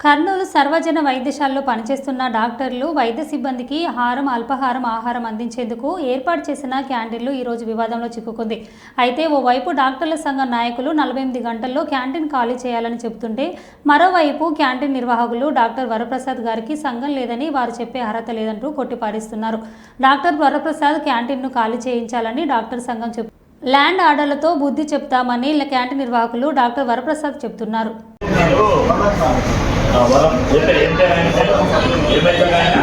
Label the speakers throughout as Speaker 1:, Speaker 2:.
Speaker 1: కర్నూలు సర్వజన వైద్యశాలలో పనిచేస్తున్న డాక్టర్లు వైద్య సిబ్బందికి హారం అల్పాహారం ఆహారం అందించేందుకు ఏర్పాటు చేసిన క్యాంటీన్లు ఈరోజు వివాదంలో చిక్కుకుంది. అయితే ఓవైపు డాక్టర్ల సంఘం నాయకులు నలభై ఎనిమిది గంటల్లో క్యాంటీన్ ఖాళీ చేయాలని చెబుతుంటే మరోవైపు క్యాంటీన్ నిర్వాహకులు డాక్టర్ వరప్రసాద్ గారికి సంఘం లేదని వారు చెప్పే అర్హత లేదంటూ కొట్టిపారేస్తున్నారు. డాక్టర్ వరప్రసాద్ క్యాంటీన్ను ఖాళీ చేయించాలని డాక్టర్ సంఘం చెప్ ల్యాండ్ ఆర్డర్లతో బుద్ధి చెప్తామని క్యాంటీన్ నిర్వాహకులు డాక్టర్ వరప్రసాద్ చెబుతున్నారు.
Speaker 2: వరం ఏం ఏమైతే ఆయన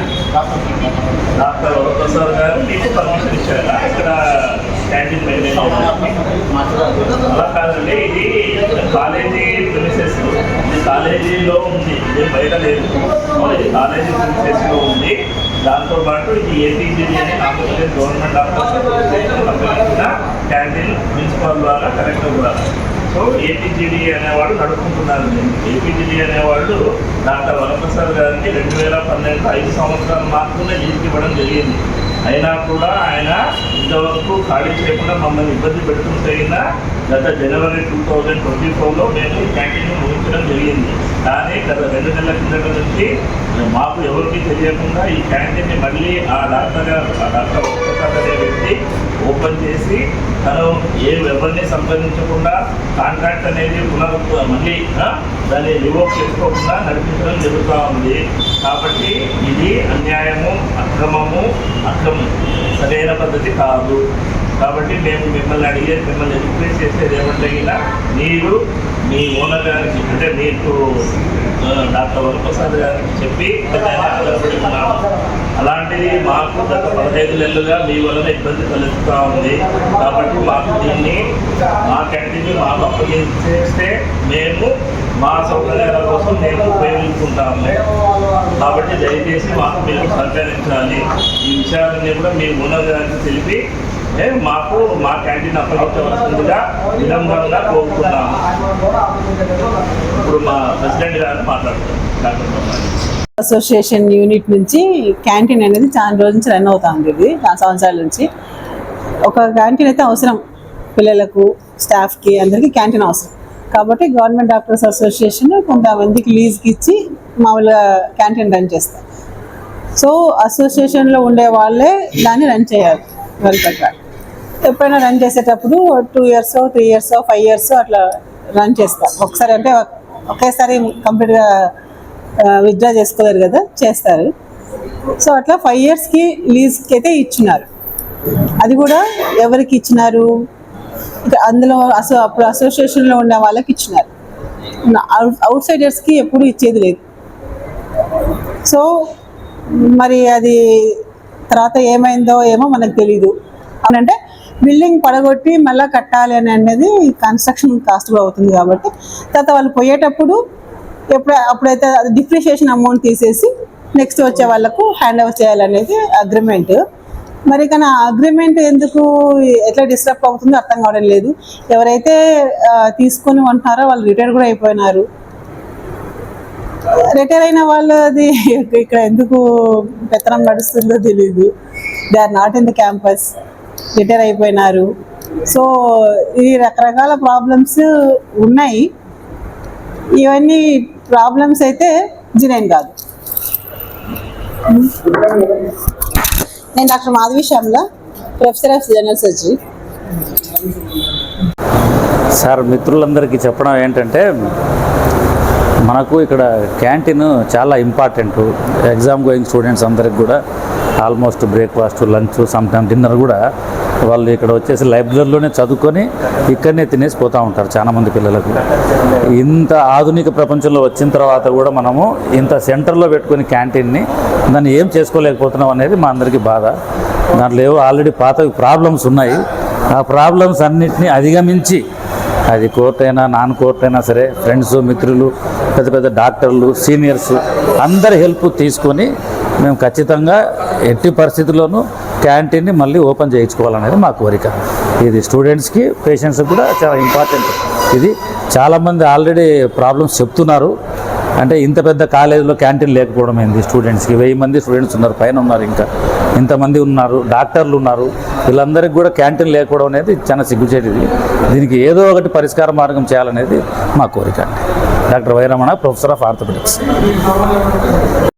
Speaker 2: డాక్టర్ వరప్రసాద్ గారు మీకు పర్మిషన్ ఇచ్చారా ఇక్కడ క్యాంటీన్ మెయింటైన్ అలా కాదండి ఇది కాలేజీ ప్రిమిసెస్ కాలేజీలో ఉంది ఇది బయట లేదు ఇది కాలేజీ ప్రిమిసెస్లో ఉంది దాంతో పాటు ఇది ఏపీజీడీ అని Andhra Pradesh government doctor canteen principal ద్వారా కలెక్టర్ ద్వారా సో ఏపీజీడీ అనేవాడు నడుపుకుంటున్నారు ఏపీజీడీ అనేవాళ్ళు డాక్టర్ వరప్రసాద్ గారికి రెండు వేల పన్నెండు ఐదు సంవత్సరాలు మాత్రమే లీజుకి ఇవ్వడం జరిగింది. అయినా కూడా ఆయన ఇంతవరకు ఖాళీ చేయకుండా మమ్మల్ని ఇబ్బంది పెడుతుంటే గత జనవరి టూ థౌజండ్ ట్వంటీ ఫోర్లో మేము ఈ క్యాంటీన్ ముగించడం జరిగింది. కానీ గత రెండు నెలల కిందట నుంచి మాకు ఎవరికి తెలియకుండా ఈ క్యాంటీన్ని మళ్ళీ ఆ డాక్టర్ ఆ డాక్టర్ వరప్రసాద్ అనే వ్యక్తి ఓపెన్ చేసి తను ఏ ఎవరిని సంప్రదించకుండా కాంట్రాక్ట్ అనేది పునరు మళ్ళీ దాన్ని రివోక్ చేసుకోకుండా నడిపించడం జరుగుతూ ఉంది. కాబట్టి ఇది అన్యాయము అక్రమము అక్రమం సరైన పద్ధతి కాదు. కాబట్టి మేము మిమ్మల్ని అడిగే మిమ్మల్ని రిక్వెస్ట్ చేసేది ఏమంటే ఇలా మీరు మీ ఓనర్ గారికి అంటే మీకు డాక్టర్ వరప్రసాద్ గారికి చెప్పి ఏదైనా అలాంటిది మాకు గత పదహైదు నెలలుగా మీ వలన ఇబ్బంది కలుగుతూ ఉంది. కాబట్టి మాకు దీన్ని మా కంటిని మాకు అప్పగించేస్తే మేము మా సౌకర్యాల కోసం మేము ఉపయోగించుకుంటాము. కాబట్టి దయచేసి మాకు మీరు సహకరించాలి. ఈ విషయాలన్నీ కూడా మీ ఓనర్ గారికి తెలిపి మాకు మా క్యాంటీన్ అప్పగించవలసిందిగా విలంబంగా కోరుతున్నాము ఇప్పుడు మా ప్రెసిడెంట్ గారు మాట్లాడుతున్నారు.
Speaker 3: అసోసియేషన్ యూనిట్ నుంచి క్యాంటీన్ అనేది చాలా రోజు నుంచి రన్ అవుతా ఉంది ఇది సంవత్సరాల నుంచి. ఒక క్యాంటీన్ అయితే అవసరం పిల్లలకు స్టాఫ్కి అందరికీ క్యాంటీన్ అవసరం. కాబట్టి గవర్నమెంట్ డాక్టర్స్ అసోసియేషన్ కొంతమందికి లీజ్కి ఇచ్చి మామూలుగా క్యాంటీన్ రన్ చేస్తారు. సో అసోసియేషన్లో ఉండే వాళ్ళే దాన్ని రన్ చేయాలి. వారి ఎప్పుడైనా రన్ చేసేటప్పుడు two years three years five years అట్లా రన్ చేస్తారు ఒకసారి అంటే ఒకేసారి కంప్లీట్గా విత్డ్రా చేసుకోలేరు కదా చేస్తారు. సో అట్లా ఫైవ్ ఇయర్స్కి లీజ్కి అయితే ఇచ్చినారు. అది కూడా ఎవరికి ఇచ్చినారు? అందులో అసో అప్పుడు అసోసియేషన్లో ఉన్న వాళ్ళకి ఇచ్చినారు. అవుట్ సైడర్స్కి ఎప్పుడు ఇచ్చేది లేదు. సో మరి అది తర్వాత ఏమైందో ఏమో మనకు తెలీదు. అవునంటే బిల్డింగ్ పడగొట్టి మళ్ళీ కట్టాలి అని అనేది కన్స్ట్రక్షన్ కాస్ట్ కూడా అవుతుంది కాబట్టి తర్వాత వాళ్ళు పోయేటప్పుడు ఎప్పుడు అప్పుడైతే డిప్రిషియేషన్ అమౌంట్ తీసేసి నెక్స్ట్ వచ్చే వాళ్ళకు హ్యాండ్ ఓవర్ చేయాలనేది అగ్రిమెంట్ మరి కానీ ఆ అగ్రిమెంట్ ఎందుకు ఎట్లా డిస్టర్బ్ అవుతుందో అర్థం కావడం లేదు. ఎవరైతే తీసుకొని ఉంటున్నారో వాళ్ళు రిటైర్ కూడా అయిపోయినారు. రిటైర్ అయిన వాళ్ళది ఇక్కడ ఎందుకు పెత్తనం నడుస్తుందో తెలియదు they are not in the campus retire అయిపోయినారు. సో ఈ రకరకాల ప్రాబ్లమ్స్ ఉన్నాయి. ఇవన్నీ ప్రాబ్లమ్స్ అయితే జినైన్ కాదు. నేను doctor Madhavi Shyamala professor of general surgery.
Speaker 4: Sir మిత్రులందరికీ చెప్పడం ఏంటంటే మనకు ఇక్కడ క్యాంటీన్ చాలా ఇంపార్టెంట్ ఎగ్జామ్ గోయింగ్ స్టూడెంట్స్ అందరికి కూడా. Almost breakfast lunch sometime dinner కూడా వాళ్ళు ఇక్కడ వచ్చేసి లైబ్రరీలోనే చదువుకొని ఇక్కడనే తినేసి పోతూ ఉంటారు చాలామంది పిల్లలకు. ఇంత ఆధునిక ప్రపంచంలో వచ్చిన తర్వాత కూడా మనము ఇంత సెంటర్లో పెట్టుకొని క్యాంటీన్ని దాన్ని ఏం చేసుకోలేకపోతున్నాం అనేది మా అందరికీ బాధ. దాంట్లో ఏవో ఆల్రెడీ పాత ప్రాబ్లమ్స్ ఉన్నాయి. ఆ ప్రాబ్లమ్స్ అన్నిటినీ అధిగమించి అది కోర్ట్ అయినా నాన్ కోర్ట్ అయినా సరే ఫ్రెండ్స్ మిత్రులు పెద్ద పెద్ద డాక్టర్లు సీనియర్స్ అందరి హెల్ప్ తీసుకొని మేము ఖచ్చితంగా ఎట్టి పరిస్థితుల్లోనూ క్యాంటీన్ని మళ్ళీ ఓపెన్ చేయించుకోవాలనేది మా కోరిక. ఇది స్టూడెంట్స్కి పేషెంట్స్కి కూడా చాలా ఇంపార్టెంట్. ఇది చాలామంది ఆల్రెడీ ప్రాబ్లమ్స్ చెప్తున్నారు. అంటే ఇంత పెద్ద కాలేజీలో క్యాంటీన్ లేకపోవడం ఏంది స్టూడెంట్స్కి? వెయ్యి మంది స్టూడెంట్స్ ఉన్నారు పైన ఉన్నారు ఇంకా. ఇంతమంది ఉన్నారు డాక్టర్లు ఉన్నారు. వీళ్ళందరికీ కూడా క్యాంటీన్ లేకపోవడం అనేది చాలా సిగ్గుచేటిది. దీనికి ఏదో ఒకటి పరిష్కార మార్గం చేయాలనేది మా కోరిక అండి. Doctor Vairamana professor of orthopaedics.